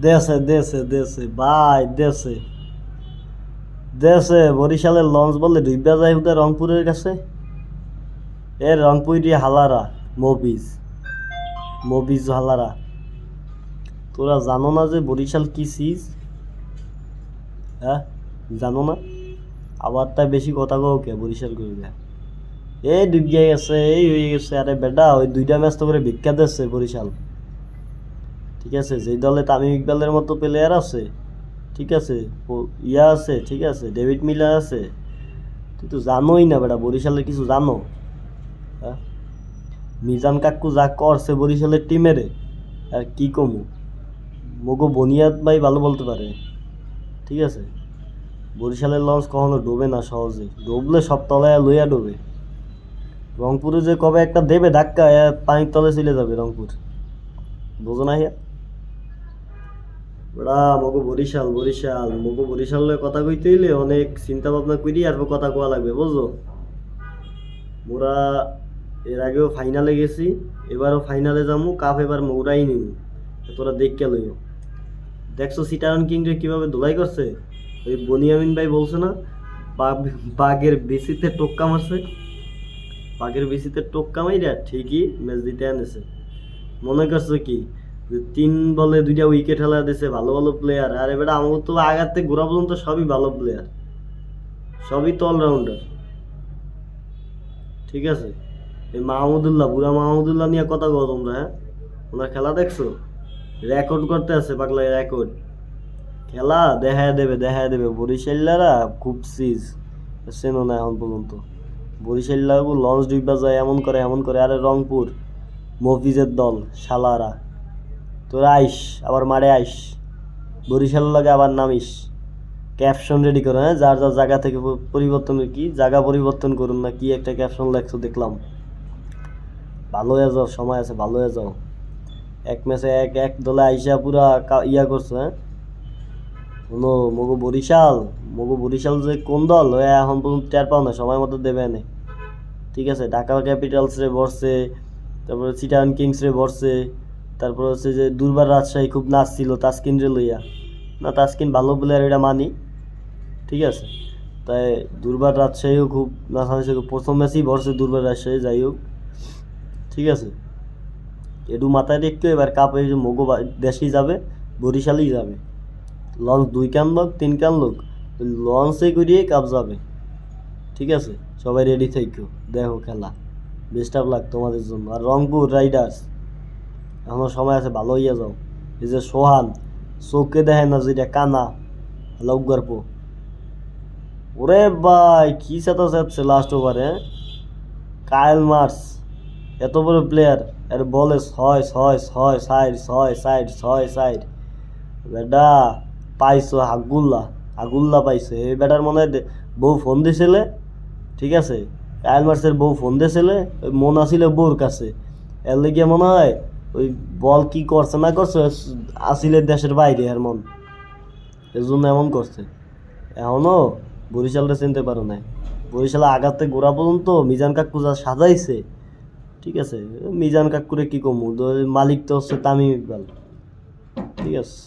দেশে দেশে দেশে, ভাই, দেশে। দেশে, বরিশালের লঞ্চ বলে ডুইবা যায় হুদা রংপুরের কাছে। এ রংপুরি হালারা, মবিজ। মবিজ হালারা। তোরা জানো না যে বরিশাল কি সিজ? হ্যাঁ জানো না? আবার তাই বেশি কথা কও কে বরিশাল করে দেয় এই ডুবিয়ে গেছে, এই হয়ে গেছে। আরে বেটা, ওই দুইটা ম্যাচ তো করে বিখ্যাত এসছে বরিশাল। ঠিক আছে? যেই দলে তামিম ইকবালের মতো প্লেয়ার আছে, ঠিক আছে? ইয়া আছে, ঠিক আছে? ডেভিড মিলার আছে। তুই তো জানোই না বেটা, বরিশালের কিছু জানো? হ্যাঁ? মিজান কাকু যা করছে বরিশালের টিমেরে আর কি কমু? মগো বনিয়াদ ভাই ভালো বলতে পারে, ঠিক আছে? বরিশালের লঞ্চ কখনো ডোবে না সহজে। ডুবলে সব তলায় লইয়া ডোবে। রংপুরে যে কবে একটা দেবে ধাক্কা পানির তলে চলে যাবে রংপুর। বোঝো না হিয়া। ওরা মগো বরিশাল বরিশাল। মগো বরিশালের কথা কইতে হইলে অনেক চিন্তা ভাবনা করি আর কথা কোয়া লাগবে, বুঝছ? মোরা এর আগেও ফাইনালে গেছি, এবারও ফাইনালে যাব কাপ এবার মৌরাই নিব তোরা দেখকে লইও। দেখছ সিটারন কিংরে কীভাবে ধুলাই করছে? ওই বনিয়ামিন ভাই বলছে না, বাঘ- বাঘের বেশিতে টোক্কা মারছে। বাঘের বেশিতে টোক্কা মাইরা ঠিকই ম্যাচ দিতে আনেছে। মনে করছ কি? তিন বলে দুইটা উইকেট হেলা দিছে, ভালো ভালো প্লেয়ার আর এবার আমার তো থেকে ঘোরা পর্যন্ত সবই ভালো প্লেয়ার সবই তো অলরাউন্ডার ঠিক আছে? এই মাহমুদুল্লাহ বুড়া মাহমুদুল্লাহ নিয়ে কথা কো তোমরা হ্যাঁ? ওনার খেলা দেখছ? রেকর্ড করতে আছে পাগলা রেকর্ড খেলা দেখায় দেবে দেখায় দেবে। বরিশাল্লারা খুব সিজ চেনো না এখন পর্যন্ত। বরিশাল্লার লঞ্চ ডিব্বা যায়, এমন করে এমন করে। আরে রংপুর, মফিজের দল, শালারা। তোরা আইস, আবার মারে আইস। বরিশাল লাগে আবার নামিস। ক্যাপশন রেডি করো হ্যাঁ? যার যার জায়গা থেকে পরিবর্তন কি, জায়গা পরিবর্তন করুন না, কি একটা ক্যাপশন লেখছো দেখলাম। ভালো হয়ে যাও, সময় আছে, ভালো হয়ে যাও। এক ম্যাচে এক এক দলে আইসা পুরা ইয়া করছ হ্যাঁ? কোনো মগু বরিশাল মগু বরিশাল যে কোন দল? এখন পর্যন্ত টের পাও না, সময় মতো দেবে না। ঠিক আছে? ঢাকা ক্যাপিটালস রে বসছে তারপরে চিটান কিংস রে বসছে তারপর হচ্ছে যে দুর্বার রাজশাহী খুব নাচছিল তাসকিন রে লইয়া। না, তাসকিন ভালো প্লেয়ার এটা মানি, ঠিক আছে? তাই দুর্বার রাজশাহীও খুব নাচানাচি প্রথম ম্যাচেই ভরছে দুর্বার রাজশাহী, যাই হোক, ঠিক আছে? এটু মাথায় রেখে এবার কাপ মগো দেশেই যাবে, বরিশালেই যাবে। লঞ্চ দুই কান লোক, তিন কান লোক, লঞ্চে করিয়ে কাপ যাবে, ঠিক আছে? সবাই রেডি থেকো, দেখো খেলা। বেস্ট অফ লাক তোমাদের জন্য। আর রংপুর রাইডার্স এখনও সময় আছে, ভালো হইয়া যাও। এই যে সোহান, চোখে দেখে না যেটা কানা লাউ গল্প ওরে ভাই, কি চেতা চেতছে লাস্ট ওভারে কায়েল মার্স, এত বড় প্লেয়ার এর বলে ছয় ছয় ছয়, সাইড ছয় সাইড ছয়, সাইড। বেটা, পাইছো হাগুল্লা হাগুল্লা পাইছে। এই বেটার মনে হয় বউ ফোন দিছিলে? ঠিক আছে কায়েল মার্সের বউ ফোন দিছিলে? ওই মন আসিলে বউর কাছে। এর লেগে মনে হয় ওই বল কি করছে না করছে, আসিলে দেশের বাইরে এর মন। এর জন্য এমন করছে। এখনও বরিশালটা চিনতে পারো নাই। বরিশালে আগাতে গোড়া পর্যন্ত মিজান কাকু যা সাজাইছে, ঠিক আছে, মিজান কাকুরে কি কমু? মালিক তো হচ্ছে তামিম ইকবাল। ঠিক আছে।